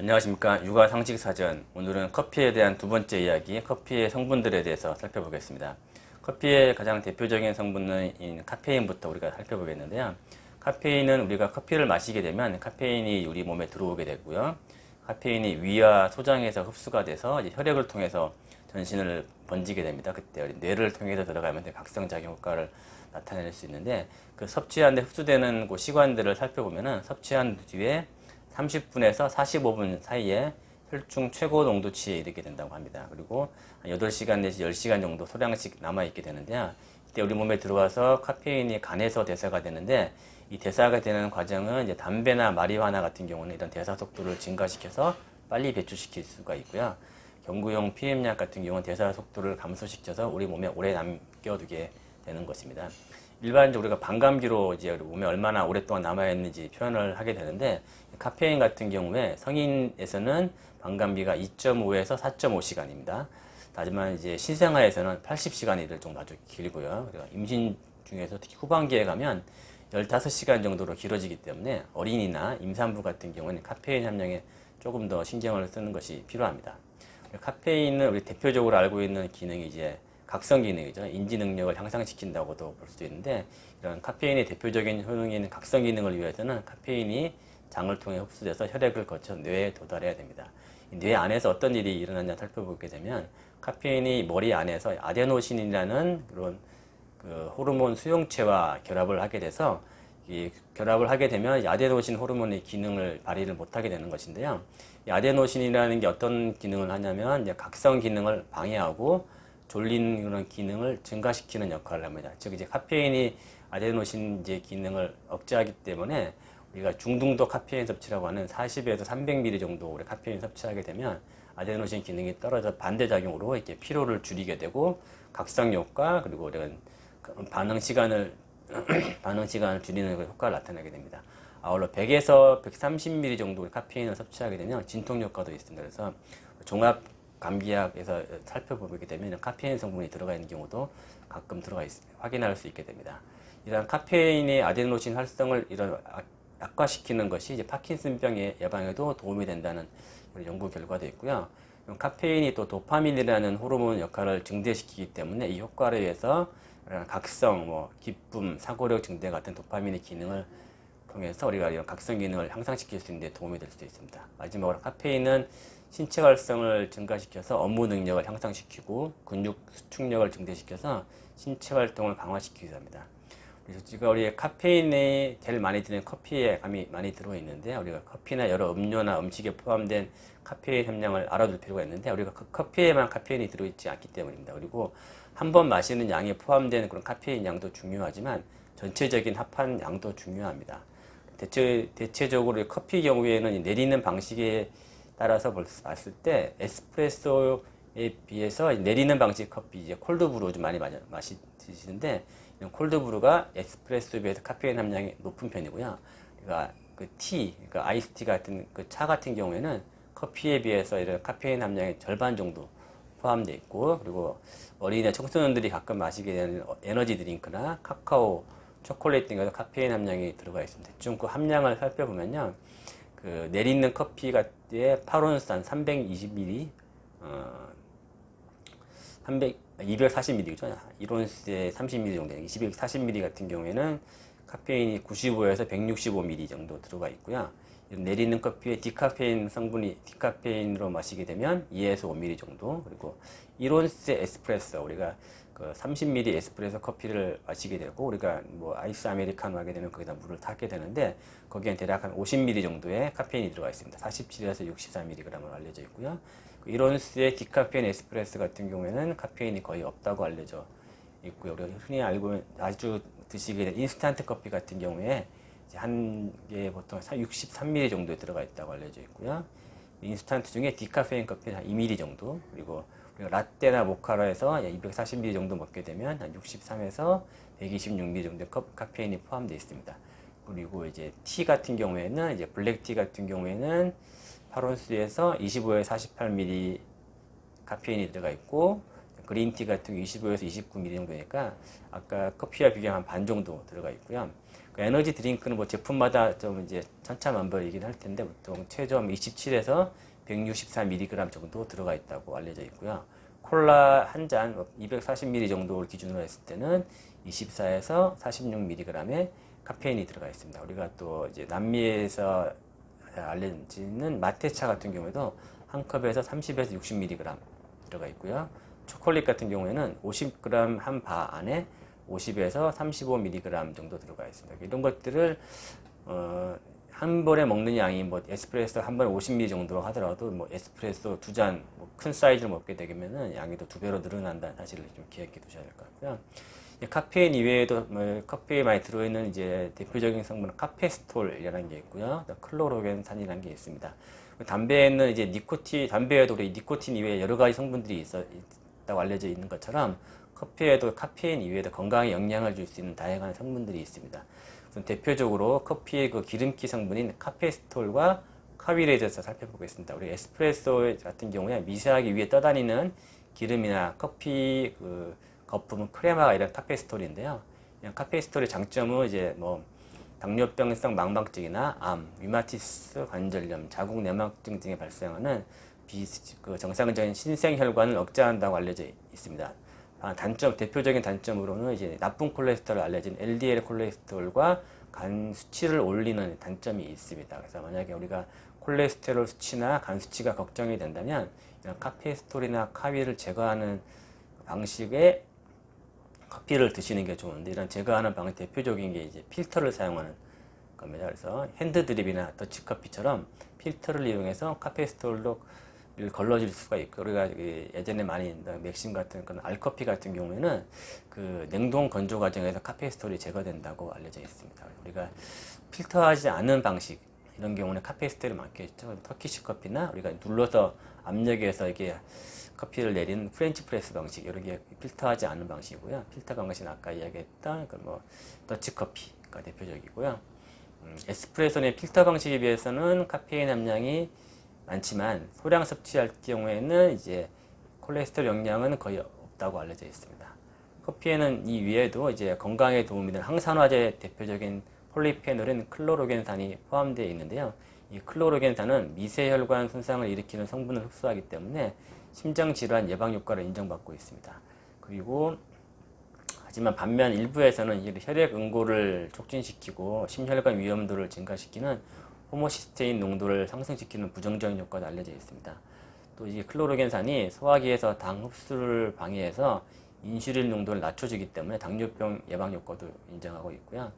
안녕하십니까. 육아 상식 사전. 오늘은 커피에 대한 두 번째 이야기 커피의 성분들에 대해서 살펴보겠습니다. 커피의 가장 대표적인 성분은 이 카페인부터 우리가 살펴보겠는데요. 카페인은 우리가 커피를 마시게 되면 카페인이 우리 몸에 들어오게 되고요. 카페인이 위와 소장에서 흡수가 돼서 혈액을 통해서 전신을 번지게 됩니다. 그때 뇌를 통해서 들어가면 각성작용 효과를 나타낼 수 있는데 그 섭취한 데 흡수되는 그 시간들을 살펴보면은 섭취한 뒤에 30분에서 45분 사이에 혈중 최고 농도치에 이르게 된다고 합니다. 그리고 한 8시간 내지 10시간 정도 소량씩 남아있게 되는데요. 이때 우리 몸에 들어와서 카페인이 간에서 대사가 되는데 이 대사가 되는 과정은 이제 담배나 마리화나 같은 경우는 이런 대사 속도를 증가시켜서 빨리 배출시킬 수가 있고요. 경구용 PM약 같은 경우는 대사 속도를 감소시켜서 우리 몸에 오래 남겨두게 되는 것입니다. 일반적으로 우리가 반감기로 이제 몸에 얼마나 오랫동안 남아있는지 표현을 하게 되는데 카페인 같은 경우에 성인에서는 반감기가 2.5에서 4.5시간입니다. 하지만 이제 신생아에서는 80시간이 될 정도 아주 길고요. 그리고 임신 중에서 특히 후반기에 가면 15시간 정도로 길어지기 때문에 어린이나 임산부 같은 경우는 카페인 함량에 조금 더 신경을 쓰는 것이 필요합니다. 카페인은 우리 대표적으로 알고 있는 기능이 이제 각성 기능이죠. 인지 능력을 향상시킨다고도 볼 수 있는데 이런 카페인의 대표적인 효능인 각성 기능을 위해서는 카페인이 장을 통해 흡수돼서 혈액을 거쳐 뇌에 도달해야 됩니다. 이뇌 안에서 어떤 일이 일어나냐 살펴보게 되면 카페인이 머리 안에서 아데노신이라는 그런 그 호르몬 수용체와 결합을 하게 돼서 이 결합을 하게 되면 이 아데노신 호르몬의 기능을 발휘를 못하게 되는 것인데요. 이 아데노신이라는 게 어떤 기능을 하냐면 각성 기능을 방해하고 졸린 그런 기능을 증가시키는 역할을 합니다. 즉 이제 카페인이 아데노신 이제 기능을 억제하기 때문에 우리가 중등도 카페인 섭취라고 하는 40에서 300ml 정도 우리 카페인 섭취하게 되면 아데노신 기능이 떨어져 반대 작용으로 이렇게 피로를 줄이게 되고 각성 효과 그리고 이런 반응 시간을 반응 시간을 줄이는 그 효과를 나타내게 됩니다. 아울러 100에서 130ml 정도 카페인을 섭취하게 되면 진통 효과도 있습니다. 그래서 종합 감기약에서 살펴보게 되면 카페인 성분이 들어가 있는 경우도 가끔 들어가 있, 확인할 수 있게 됩니다. 이런 카페인의 아데노신 활성을 이런 악- 악화시키는 것이 이제 파킨슨병의 예방에도 도움이 된다는 연구 결과도 있고요. 카페인이 또 도파민이라는 호르몬 역할을 증대시키기 때문에 이 효과를 위해서 각성, 뭐 기쁨, 사고력 증대 같은 도파민의 기능을 통해서 우리가 이런 각성 기능을 향상시킬 수 있는 데 도움이 될 수 있습니다. 마지막으로 카페인은 신체 활성을 증가시켜서 업무 능력을 향상시키고 근육 수축력을 증대시켜서 신체 활동을 강화시키기도 합니다. 그래서 지금 우리 카페인이 제일 많이 드는 커피에 감이 많이 들어 있는데 우리가 커피나 여러 음료나 음식에 포함된 카페인 함량을 알아둘 필요가 있는데 우리가 그 커피에만 카페인이 들어있지 않기 때문입니다. 그리고 한 번 마시는 양에 포함된 그런 카페인 양도 중요하지만 전체적인 합한 양도 중요합니다. 대체, 대체적으로 커피 경우에는 이 내리는 방식에 따라서 봤을 때 에스프레소에 비해서 내리는 방식 커피 이제 콜드브루 좀 많이 마- 마시는데 이런 콜드브루가 에스프레소에 비해서 카페인 함량이 높은 편이고요. 그러니까 그 티, 그러니까 아이스티 같은 그 차 같은 경우에는 커피에 비해서 이런 카페인 함량의 절반 정도 포함되어 있고 그리고 어린이나 청소년들이 가끔 마시게 되는 에너지 드링크나 카카오, 초콜릿 등에서 카페인 함량이 들어가 있습니다. 대충 그 함량을 살펴보면요. 그 내리는 커피 같은 파론산 320ml, 어, 300, 240ml죠. 1온스에 30ml 정도, 240ml 같은 경우에는 카페인이 95에서 165ml 정도 들어가 있고요. 내리는 커피에 디카페인 성분이 디카페인으로 마시게 되면 2에서 5ml 정도 그리고 1온스의 에스프레소 우리가 그 30ml 에스프레소 커피를 마시게 되고 우리가 뭐 아이스 아메리카노 하게 되면 거기다 물을 타게 되는데 거기엔 대략 한 50ml 정도의 카페인이 들어가 있습니다. 47에서 64mg으로 알려져 있고요. 1온스의 디카페인 에스프레소 같은 경우에는 카페인이 거의 없다고 알려져 있고요. 우리가 흔히 알고 아주 드시게 된 인스턴트 커피 같은 경우에 한 개에 보통 63ml 정도에 들어가 있다고 알려져 있고요. 인스턴트 중에 디카페인 커피는 한 2ml 정도 그리고 라떼나 모카로 해서 240ml 정도 먹게 되면 한 63에서 126ml 정도의 컵- 카페인이 포함되어 있습니다. 그리고 이제 티 같은 경우에는 이제 블랙티 같은 경우에는 8온스에서 25에서 48ml 카페인이 들어가 있고 그린티 같은 경우 25에서 29ml 정도니까 아까 커피와 비교하면 반 정도 들어가 있고요. 그 에너지 드링크는 뭐 제품마다 좀 이제 천차만별이긴 할 텐데 보통 최저 27에서 164mg 정도 들어가 있다고 알려져 있고요. 콜라 한 잔 240ml 정도를 기준으로 했을 때는 24에서 46mg의 카페인이 들어가 있습니다. 우리가 또 이제 남미에서 알려지는 마테차 같은 경우에도 한 컵에서 30에서 60mg 들어가 있고요. 초콜릿 같은 경우에는 50g 한 바 안에 50에서 35mg 정도 들어가 있습니다. 이런 것들을 어, 한 번에 먹는 양이 뭐 에스프레소 한 번에 50ml 정도로 하더라도 뭐 에스프레소 두 잔 큰 사이즈를 먹게 되면은 양이 더 두 배로 늘어난다는 사실을 좀 기억해 두셔야 될 것 같고요. 이 카페인 이외에도 뭐 커피에 많이 들어있는 이제 대표적인 성분은 카페스톨이라는 게 있고요. 또 클로로겐산이라는 게 있습니다. 담배에는 이제 니코틴, 담배에도 니코틴 이외에 여러 가지 성분들이 있어, 있다고 알려져 있는 것처럼 커피에도 카페인 이외에도 건강에 영향을 줄 수 있는 다양한 성분들이 있습니다. 대표적으로 커피의 그 기름기 성분인 카페스톨과 대해서 살펴보겠습니다. 우리 에스프레소 같은 경우에 미세하게 위에 떠다니는 기름이나 커피 그 거품, 크레마가 이런 카페스톨인데요. 그냥 카페스톨의 장점은 이제 뭐 당뇨병성 망막증이나 암, 류마티스 관절염, 자궁 내막증 등에 발생하는 비, 그 정상적인 신생혈관을 억제한다고 알려져 있습니다. 아, 단점, 대표적인 단점으로는 이제 나쁜 콜레스테롤 알려진 LDL 콜레스테롤과 간 수치를 올리는 단점이 있습니다. 그래서 만약에 우리가 콜레스테롤 수치나 간 수치가 걱정이 된다면 이런 카페스톨이나 카위를 제거하는 방식의 커피를 드시는 게 좋은데 이런 제거하는 방식 대표적인 게 이제 필터를 사용하는 겁니다. 그래서 핸드드립이나 더치커피처럼 필터를 이용해서 카페스톨로 걸러질 수가 있고 우리가 예전에 많이 맥심 같은 그런 알커피 같은 경우에는 그 냉동 건조 과정에서 카페스톨이 제거된다고 알려져 있습니다. 우리가 필터하지 않은 방식 이런 경우는 카페스톨이 많겠죠. 터키시 커피나 우리가 눌러서 압력에서 이게 커피를 내리는 프렌치 프레스 방식 이런 게 필터하지 않은 방식이고요. 필터 방식은 아까 이야기했던 그뭐 더치 커피가 대표적이고요. 음, 에스프레소의 필터 방식에 비해서는 카페인 함량이 많지만 소량 섭취할 경우에는 이제 콜레스테롤 영향은 거의 없다고 알려져 있습니다. 커피에는 이 위에도 이제 건강에 도움이 되는 항산화제 대표적인 폴리페놀인 클로로겐산이 포함되어 있는데요. 이 클로로겐산은 미세혈관 손상을 일으키는 성분을 흡수하기 때문에 심장 질환 예방 효과를 인정받고 있습니다. 그리고 하지만 반면 일부에서는 혈액 응고를 촉진시키고 심혈관 위험도를 증가시키는 호모시스테인 농도를 상승시키는 부정적인 효과도 알려져 있습니다. 또 이 클로로겐산이 소화기에서 당 흡수를 방해해서 인슐린 농도를 낮춰주기 때문에 당뇨병 예방 효과도 인정하고 있고요.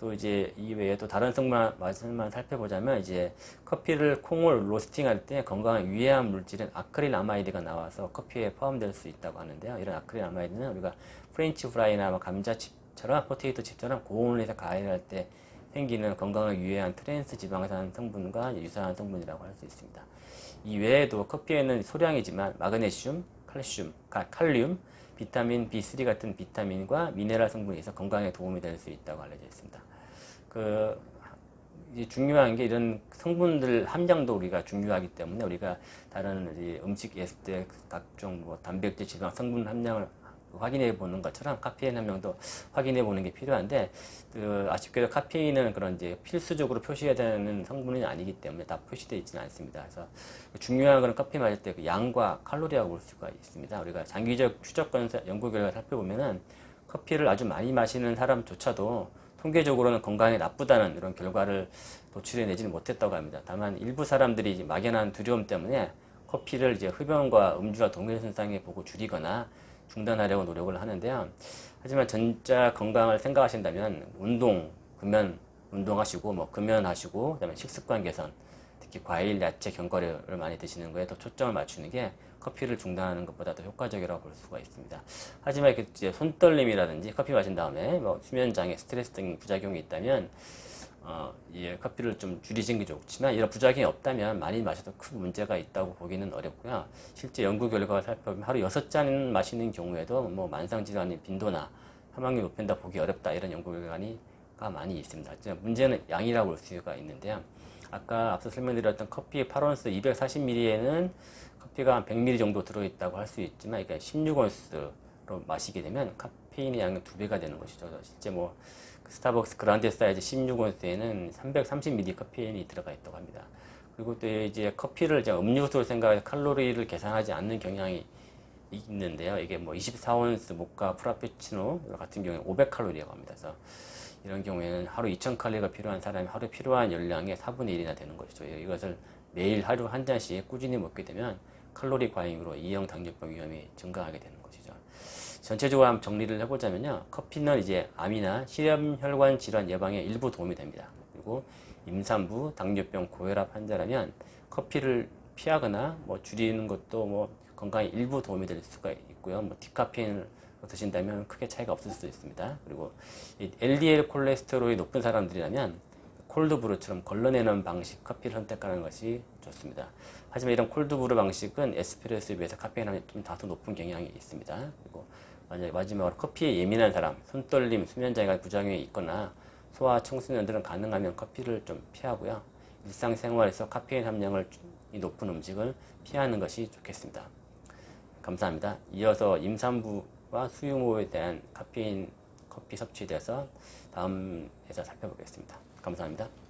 또 이제 이 외에 또 다른 성분 맛을만 살펴보자면 이제 커피를 콩을 로스팅할 때 건강에 유해한 물질인 아크릴 아마이드가 나와서 커피에 포함될 수 있다고 하는데요. 이런 아크릴 아마이드는 우리가 프렌치 프라이나 뭐 감자칩처럼 포테이토 칩처럼 고온에서 가열할 때 생기는 건강에 유해한 트랜스 지방산 성분과 유사한 성분이라고 할 수 있습니다. 이 외에도 커피에는 소량이지만 마그네슘, 칼슘, 칼륨, 비타민 B3 같은 비타민과 미네랄 성분이 있어 건강에 도움이 될 수 있다고 알려져 있습니다. 그 중요한 게 이런 성분들 함량도 우리가 중요하기 때문에 우리가 다른 음식 예습 때 각종 뭐 단백질, 지방 성분 함량을 확인해 보는 것처럼 카페인 함량도 확인해 보는 게 필요한데 그 아쉽게도 카페인은 그런 이제 필수적으로 표시해야 되는 성분이 아니기 때문에 다 표시되어 있지는 않습니다. 그래서 중요한 건 커피 마실 때 그 양과 칼로리라고 볼 수가 있습니다. 우리가 장기적 추적 연구 결과 살펴보면은 커피를 아주 많이 마시는 사람조차도 통계적으로는 건강에 나쁘다는 이런 결과를 도출해내지는 못했다고 합니다. 다만 일부 사람들이 막연한 두려움 때문에 커피를 이제 흡연과 음주와 동일 현상에 보고 줄이거나 중단하려고 노력을 하는데요. 하지만 전자 건강을 생각하신다면 운동, 금연, 운동하시고 뭐 금연하시고 그다음에 식습관 개선, 특히 과일, 야채, 견과류를 많이 드시는 거에 더 초점을 맞추는 게 커피를 중단하는 것보다 더 효과적이라고 볼 수가 있습니다. 하지만 이제 손떨림이라든지 커피 마신 다음에 뭐 수면 장애, 스트레스 등 부작용이 있다면 어, 예, 커피를 좀 줄이시는 게 좋지만 이런 부작용이 없다면 많이 마셔도 큰 문제가 있다고 보기는 어렵고요. 실제 연구 결과를 살펴보면 하루 여섯 잔 마시는 경우에도 뭐 만성질환의 빈도나 사망률 높인다 보기 어렵다 이런 연구 결과가 많이 있습니다. 문제는 양이라고 볼 수가 있는데요. 아까 앞서 설명드렸던 커피 8온스 240ml에는 커피가 한 100ml 정도 들어있다고 할 수 있지만 이게 16온스로 마시게 되면 카페인의 양은 두 배가 되는 것이죠. 실제 뭐 스타벅스 그란데 사이즈 16온스에는 330ml 카페인이 들어가 있다고 합니다. 그리고 또 이제 커피를 이제 음료수로 생각해서 칼로리를 계산하지 않는 경향이 있는데요. 이게 뭐 24온스 모카 프라페치노 같은 경우에 500칼로리라고 합니다. 그래서 이런 경우에는 하루 2000칼로리가 필요한 사람이 하루 필요한 열량의 4분의 1이나 되는 것이죠. 이것을 매일 하루 한 잔씩 꾸준히 먹게 되면 칼로리 과잉으로 이형 당뇨병 위험이 증가하게 되는 것이죠. 전체적으로 한번 정리를 해보자면요. 커피는 이제 암이나 심혈관 질환 예방에 일부 도움이 됩니다. 그리고 임산부, 당뇨병, 고혈압 환자라면 커피를 피하거나 뭐 줄이는 것도 뭐 건강에 일부 도움이 될 수가 있고요. 뭐 디카페인을 드신다면 크게 차이가 없을 수 있습니다. 그리고 이 LDL 콜레스테롤이 높은 사람들이라면 콜드브루처럼 걸러내는 방식 커피를 선택하는 것이 좋습니다. 하지만 이런 콜드브루 방식은 에스프레소에 비해서 카페인 함이 좀 다소 높은 경향이 있습니다. 그리고 만약 마지막으로 커피에 예민한 사람, 손떨림, 수면장애가 부작용이 있거나 소아 청소년들은 가능하면 커피를 좀 피하고요. 일상생활에서 카페인 함량을 이 높은 음식을 피하는 것이 좋겠습니다. 감사합니다. 이어서 임산부와 수유모에 대한 카페인 커피 섭취에 대해서 다음에서 살펴보겠습니다. 감사합니다.